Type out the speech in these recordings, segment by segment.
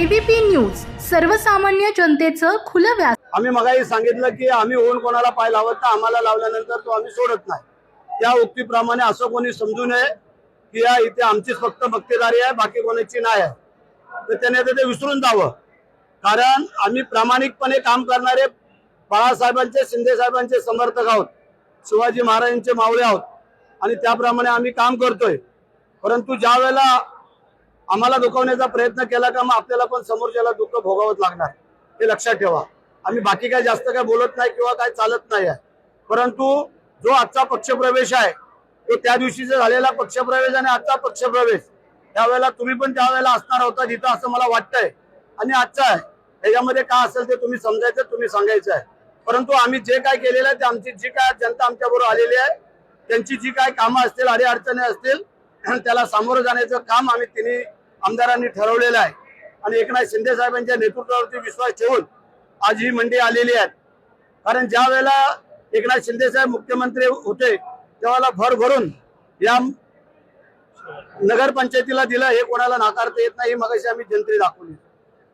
ABP news सर्वसामान्य जनतेचं खुलं व्यास आम्ही मगाही सांगितलं की आम्ही ओन कोणाला पाय लावत नाही आम्हाला लावल्यानंतर तो आम्ही सोडत नाही. त्या उक्तीप्रमाणे असं कोणी समजू नये की या इथे आमचीच फक्त भक्तेदारी आहे बाकी कोणाची नाही आहे. तर त्याने ते विसरून जावं. कारण आम्ही प्रामाणिकपणे काम करणारे बाळासाहेबांचे शिंदे साहेबांचे समर्थक आहोत शिवाजी महाराजांचे मावळे आहोत. आणि त्याप्रमाणे आम्ही काम करतोय. परंतु ज्या वेळेला आम्हाला दुखवण्याचा प्रयत्न केला का मग आपल्याला पण समोरच्याला दुःख भोगावंच लागणार. हे लक्षात ठेवा. आम्ही बाकी काय जास्त काय बोलत नाही किंवा काय चालत नाही आहे. परंतु जो आजचा पक्षप्रवेश आहे तो त्या दिवशीचा झालेला पक्षप्रवेश आणि आजचा पक्षप्रवेश त्यावेळेला तुम्ही पण त्यावेळेला असणार होता जिथं असं मला वाटतंय. आणि आजचा आहे. त्याच्यामध्ये काय असेल ते तुम्ही समजायचं तुम्ही सांगायचं आहे. परंतु आम्ही जे काय केलेलं आहे ते आमची जी काय जनता आमच्याबरोबर आलेली आहे त्यांची जी काय कामं असतील अडीअडचणी असतील त्याला सामोरं जाण्याचं काम आम्ही तिन्ही आमदारांनी ठरवलेलं आहे. आणि एकनाथ शिंदे साहेबांच्या नेतृत्वावरती विश्वास ठेवून आज ही मंडी आलेली आहे. कारण ज्या वेळेला एकनाथ शिंदे साहेब मुख्यमंत्री होते त्यावेळेला भर भरून या नगरपंचायतीला दिलं हे कोणाला नाकारता येत नाही मगाशी आम्ही जनतेने दाखवली.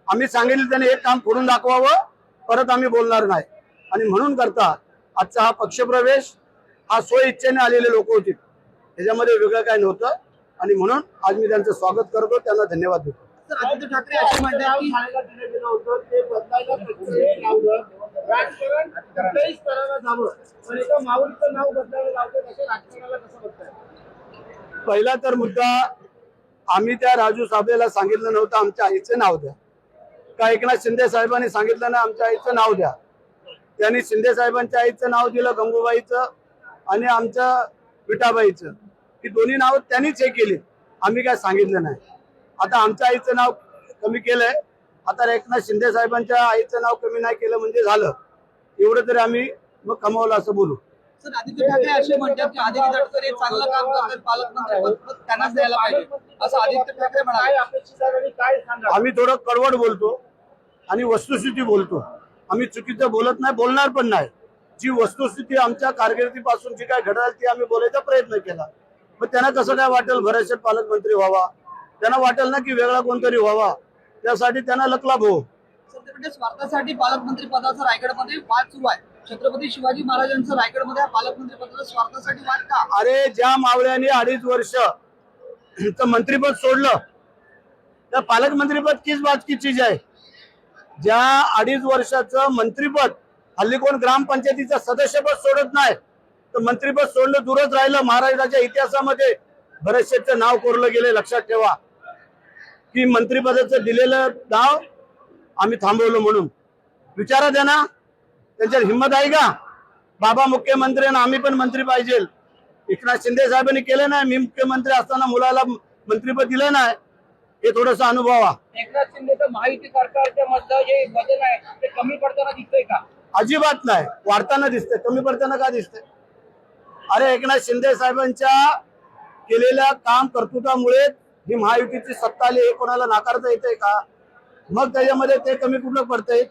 आम्ही सांगितलं त्याने एक काम करून दाखवावं परत आम्ही बोलणार नाही. आणि म्हणून करता आजचा हा पक्षप्रवेश हा स्व इच्छेने आलेले लोक होते. त्याच्यामध्ये वेगळं काय नव्हतं. आणि म्हणून आज मी त्यांचं स्वागत करतो त्यांना धन्यवाद देतो. आदित्य ठाकरे असे म्हणतात की राजकारण कुठल्याही स्तराला जावं पण एका माऊलीचं नाव बदलायला लावतात अशा राजकारणाला कसं बघताय? पहिला तर मुद्दा आम्ही त्या राजू साबळेला सांगितलं नव्हतं आमच्या आईचं नाव द्या. का एकनाथ शिंदे साहेबांनी सांगितलं ना आमच्या आईचं नाव द्या. त्यांनी शिंदे साहेबांच्या आईचं नाव दिलं गंगूबाईचं आणि आमच्या विटाबाईचं ही दोन्ही नाव त्यांनीच हे केली. आम्ही काय सांगितलं नाही. आता आमच्या आईचं नाव कमी केलंय. आता एकनाथ शिंदे साहेबांच्या आईचं नाव कमी नाही केलं म्हणजे झालं. एवढं तरी आम्ही मग कमावलं असं बोलू. सर आदित्य ठाकरे असे म्हणतात की आदित्य तटकरे चांगलं काम करतात पालकमंत्री पद पद त्यांनाच द्यायला पाहिजे. असं आदित्य ठाकरे म्हणाले. आम्ही थोडं कडवड बोलतो आणि वस्तुस्थिती बोलतो. आम्ही चुकीचं बोलत नाही बोलणार पण नाही. जी वस्तुस्थिती आमच्या कारकिर्दीपासून जी काय घडल ती आम्ही बोलायचा प्रयत्न केला. मग त्यांना कसं काय वाटेल भरतशेठ पालकमंत्री व्हावा? त्यांना वाटेल ना की वेगळा कोणतरी व्हावा? त्यासाठी त्यांना लकलाभ हो. म्हणजे स्वार्थासाठी पालकमंत्री पदाचा रायगडमध्ये वाद सुरू आहे. छत्रपती शिवाजी महाराजांचं रायगडमध्ये पालकमंत्री पदाचा स्वार्थासाठी वाद का? अरे ज्या मावळ्यांनी अडीच वर्ष मंत्रीपद सोडलं त्या पालकमंत्रीपद किस बात की चीज आहे? ज्या अडीच वर्षाचं मंत्रीपद हल्ली कोण ग्रामपंचायतीचं सदस्यपद सोडत नाही तर मंत्रीपद सोडलं दूरच राहिलं महाराष्ट्राच्या इतिहासामध्ये. बरेचसेचं नाव कोरलं गेले लक्षात ठेवा. की मंत्रीपदाचं दिलेलं नाव आम्ही थांबवलं म्हणून. विचारा द्या ना त्यांच्यात हिंमत आहे का? बाबा मुख्यमंत्री आणि आम्ही पण मंत्री पाहिजे. एकनाथ शिंदे साहेबांनी केलं नाही मी मुख्यमंत्री असताना मुलाला मंत्रीपद दिलं नाही. हे थोडस अनुभवा. एकनाथ शिंदेचं महायुती सरकारच्या मधलं जे बदल आहे ते कमी पडताना दिसतंय का? अजिबात नाही. वाढताना दिसतंय. कमी पडताना का दिसतंय? अरे एकनाथ शिंदे साहेबांच्या केलेल्या काम कर्तृत्वामुळे ही महायुतीची सत्ता आली हे कोणाला नाकारता येते का? मग त्याच्यामध्ये ते कमी कुठलं पडतंय?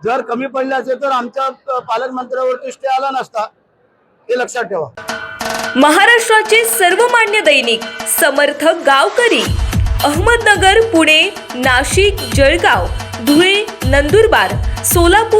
जर कमी पडले असेल तर आमच्या पालकमंत्र्यावरती स्टे आला नसता. हे लक्षात ठेवा. महाराष्ट्राचे सर्वमान्य दैनिक समर्थ गावकरी अहमदनगर पुणे नाशिक जळगाव धुळे नंदुरबार सोलापूर